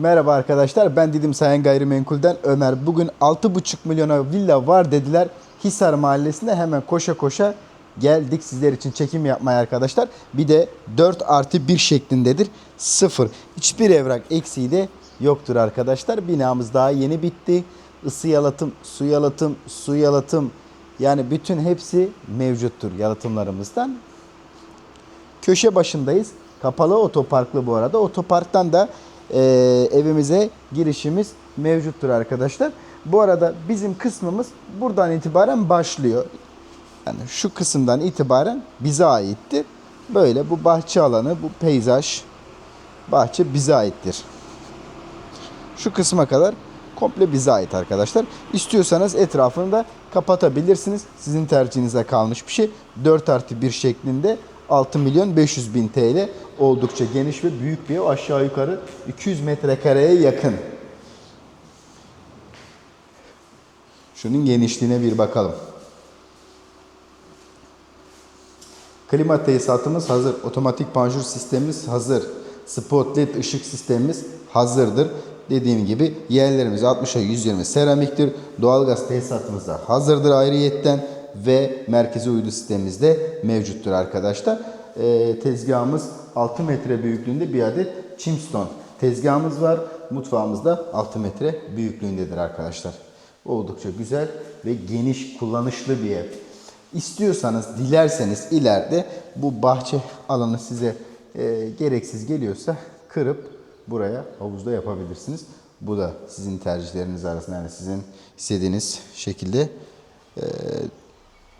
Merhaba arkadaşlar ben Didim Sayan Gayrimenkul'den Ömer. Bugün 6,5 milyona villa var dediler. Hisar Mahallesi'nde hemen koşa koşa geldik sizler için çekim yapmaya arkadaşlar. Bir de 4 artı 1 şeklindedir. Sıfır. Hiçbir evrak eksiği de yoktur arkadaşlar. Binamız daha yeni bitti. Isı yalıtım, su yalıtım, su yalıtım yani bütün hepsi mevcuttur yalıtımlarımızdan. Köşe başındayız. Kapalı otoparklı bu arada. Otoparktan da e, evimize girişimiz mevcuttur arkadaşlar. Bu arada bizim kısmımız buradan itibaren başlıyor. Yani şu kısımdan itibaren bize aittir. Böyle bu bahçe alanı, bu peyzaj, bahçe bize aittir. Şu kısma kadar komple bize ait arkadaşlar. İstiyorsanız etrafını da kapatabilirsiniz. Sizin tercihinize kalmış bir şey. 4 artı 1 şeklinde 6 milyon 500 bin TL oldukça geniş ve büyük bir ev. Aşağı yukarı 200 metrekareye yakın. Şunun genişliğine bir bakalım. Klima tesisatımız hazır. Otomatik panjur sistemimiz hazır. Spot led ışık sistemimiz hazırdır. Dediğim gibi yerlerimiz 60'a 120 seramiktir. Doğalgaz tesisatımız da hazırdır ayrıyetten ve merkezi uydu sistemimiz de mevcuttur arkadaşlar. Ee, tezgahımız 6 metre büyüklüğünde bir adet Chimstone tezgahımız var. Mutfağımızda 6 metre büyüklüğündedir arkadaşlar. Oldukça güzel ve geniş kullanışlı bir ev. İstiyorsanız, dilerseniz ileride bu bahçe alanı size e, gereksiz geliyorsa kırıp buraya havuzda yapabilirsiniz. Bu da sizin tercihleriniz arasında yani sizin istediğiniz şekilde e,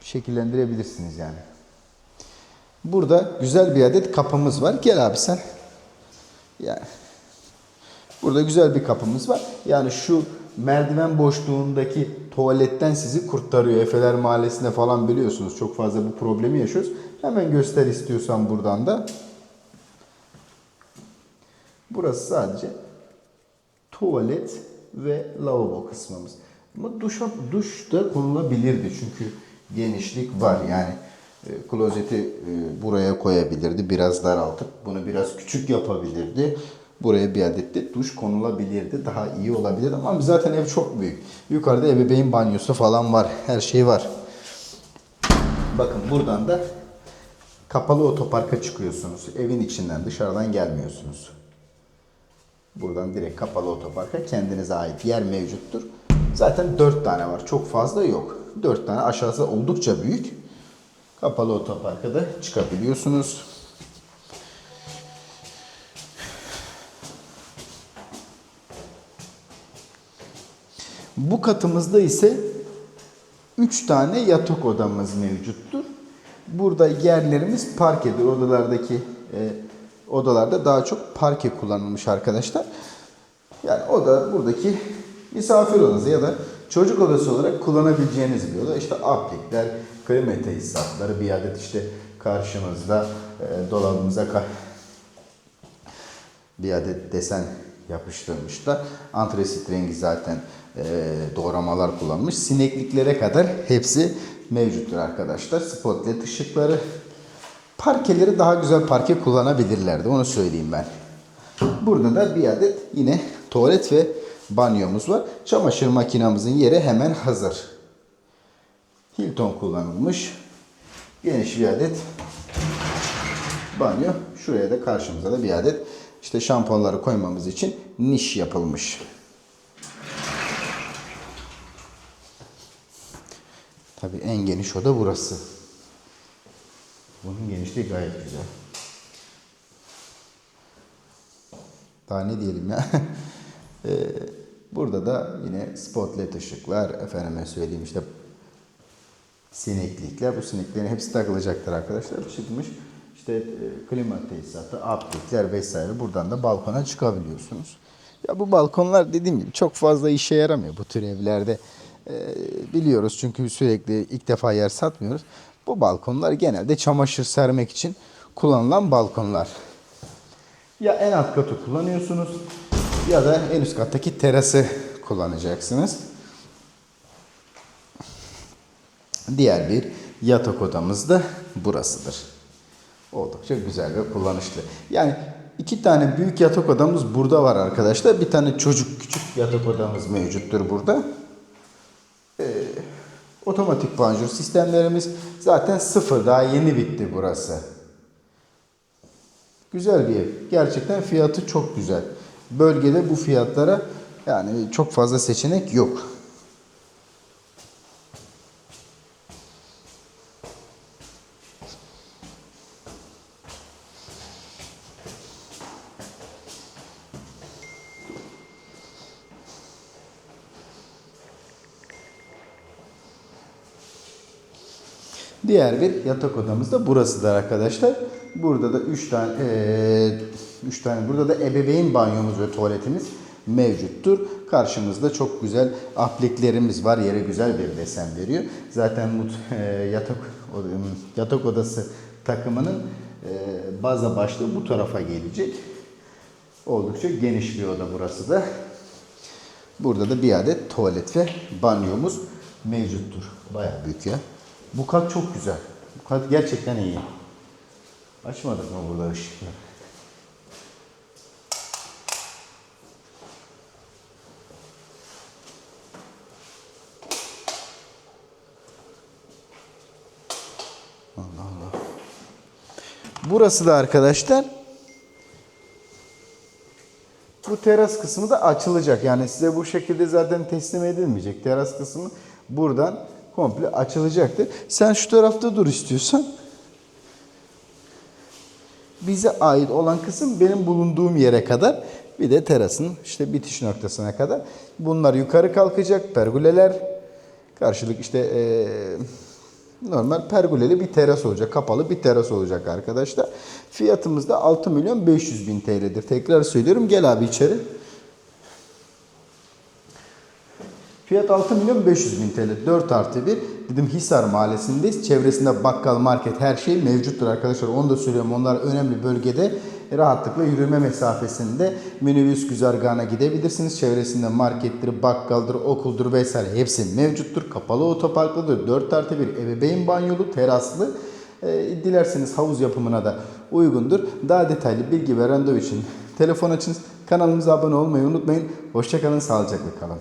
şekillendirebilirsiniz yani. Burada güzel bir adet kapımız var. Gel abi sen. Yani Burada güzel bir kapımız var. Yani şu merdiven boşluğundaki tuvaletten sizi kurtarıyor. Efeler Mahallesi'nde falan biliyorsunuz çok fazla bu problemi yaşıyoruz. Hemen göster istiyorsan buradan da. Burası sadece tuvalet ve lavabo kısmımız. Ama duşa, duş da konulabilirdi çünkü genişlik var yani. E, klozeti e, buraya koyabilirdi biraz daraltıp bunu biraz küçük yapabilirdi. Buraya bir adet de duş konulabilirdi. Daha iyi olabilirdi ama zaten ev çok büyük. Yukarıda ebeveyn banyosu falan var. Her şey var. Bakın buradan da kapalı otoparka çıkıyorsunuz. Evin içinden dışarıdan gelmiyorsunuz. Buradan direkt kapalı otoparka kendinize ait yer mevcuttur. Zaten 4 tane var. Çok fazla yok. 4 tane aşağısı oldukça büyük. Kapalı otoparka da çıkabiliyorsunuz. Bu katımızda ise 3 tane yatak odamız mevcuttur. Burada yerlerimiz parkedir. Odalardaki e, odalarda daha çok parke kullanılmış arkadaşlar. Yani o da buradaki misafir odası ya da çocuk odası olarak kullanabileceğiniz bir oda. İşte aplikler, klima tesisatları, bir adet işte karşımızda e, dolabımıza ka- bir adet desen yapıştırmışlar. Antresit rengi zaten e, doğramalar kullanmış. Sinekliklere kadar hepsi mevcuttur arkadaşlar. Spotlet ışıkları. Parkeleri daha güzel parke kullanabilirlerdi. Onu söyleyeyim ben. Burada da bir adet yine tuvalet ve banyomuz var. Çamaşır makinamızın yeri hemen hazır. Hilton kullanılmış. Geniş bir adet banyo. Şuraya da karşımıza da bir adet işte şampuanları koymamız için niş yapılmış. Tabii en geniş oda burası. Bunun genişliği gayet güzel. Daha ne diyelim ya. Burada da yine spotlet ışıklar, efendime söyleyeyim işte sineklikler. Bu sineklerin hepsi takılacaktır arkadaşlar. Çıkmış işte e, klima tesisatı, aplikler vesaire. Buradan da balkona çıkabiliyorsunuz. Ya bu balkonlar dediğim gibi çok fazla işe yaramıyor bu tür evlerde. Ee, biliyoruz çünkü sürekli ilk defa yer satmıyoruz. Bu balkonlar genelde çamaşır sermek için kullanılan balkonlar. Ya en alt katı kullanıyorsunuz ya da en üst kattaki terası kullanacaksınız. Diğer bir yatak odamız da burasıdır. Oldukça güzel ve kullanışlı. Yani İki tane büyük yatak odamız burada var arkadaşlar. Bir tane çocuk küçük yatak odamız mevcuttur burada. Ee, otomatik panjur sistemlerimiz zaten sıfır. Daha yeni bitti burası. Güzel bir ev. Gerçekten fiyatı çok güzel. Bölgede bu fiyatlara yani çok fazla seçenek yok. Diğer bir yatak odamız da burasıdır arkadaşlar. Burada da 3 tane 3 tane burada da ebeveyn banyomuz ve tuvaletimiz mevcuttur. Karşımızda çok güzel apliklerimiz var. Yere güzel bir desen veriyor. Zaten mut, e, yatak yatak odası takımının e, baza başlığı bu tarafa gelecek. Oldukça geniş bir oda burası da. Burada da bir adet tuvalet ve banyomuz mevcuttur. Bayağı büyük ya. Bu kat çok güzel. Bu kat gerçekten iyi. Açmadık mı burada ışıkları? Allah Allah. Burası da arkadaşlar bu teras kısmı da açılacak. Yani size bu şekilde zaten teslim edilmeyecek. Teras kısmı buradan komple açılacaktır. Sen şu tarafta dur istiyorsan. Bize ait olan kısım benim bulunduğum yere kadar. Bir de terasın işte bitiş noktasına kadar. Bunlar yukarı kalkacak. Pergoleler karşılık işte eee, normal pergoleli bir teras olacak. Kapalı bir teras olacak arkadaşlar. Fiyatımız da 6 milyon 500 bin TL'dir. Tekrar söylüyorum. Gel abi içeri. Fiyat 6 milyon 500 bin TL. 4 artı 1. Dedim Hisar mahallesindeyiz. Çevresinde bakkal, market her şey mevcuttur arkadaşlar. Onu da söylüyorum. Onlar önemli bölgede rahatlıkla yürüme mesafesinde minibüs güzergahına gidebilirsiniz. Çevresinde markettir, bakkaldır, okuldur vesaire hepsi mevcuttur. Kapalı otoparklıdır. 4 artı 1 ebeveyn banyolu, teraslı. E, dilerseniz havuz yapımına da uygundur. Daha detaylı bilgi ve randevu için telefon açınız. Kanalımıza abone olmayı unutmayın. Hoşçakalın, sağlıcakla kalın.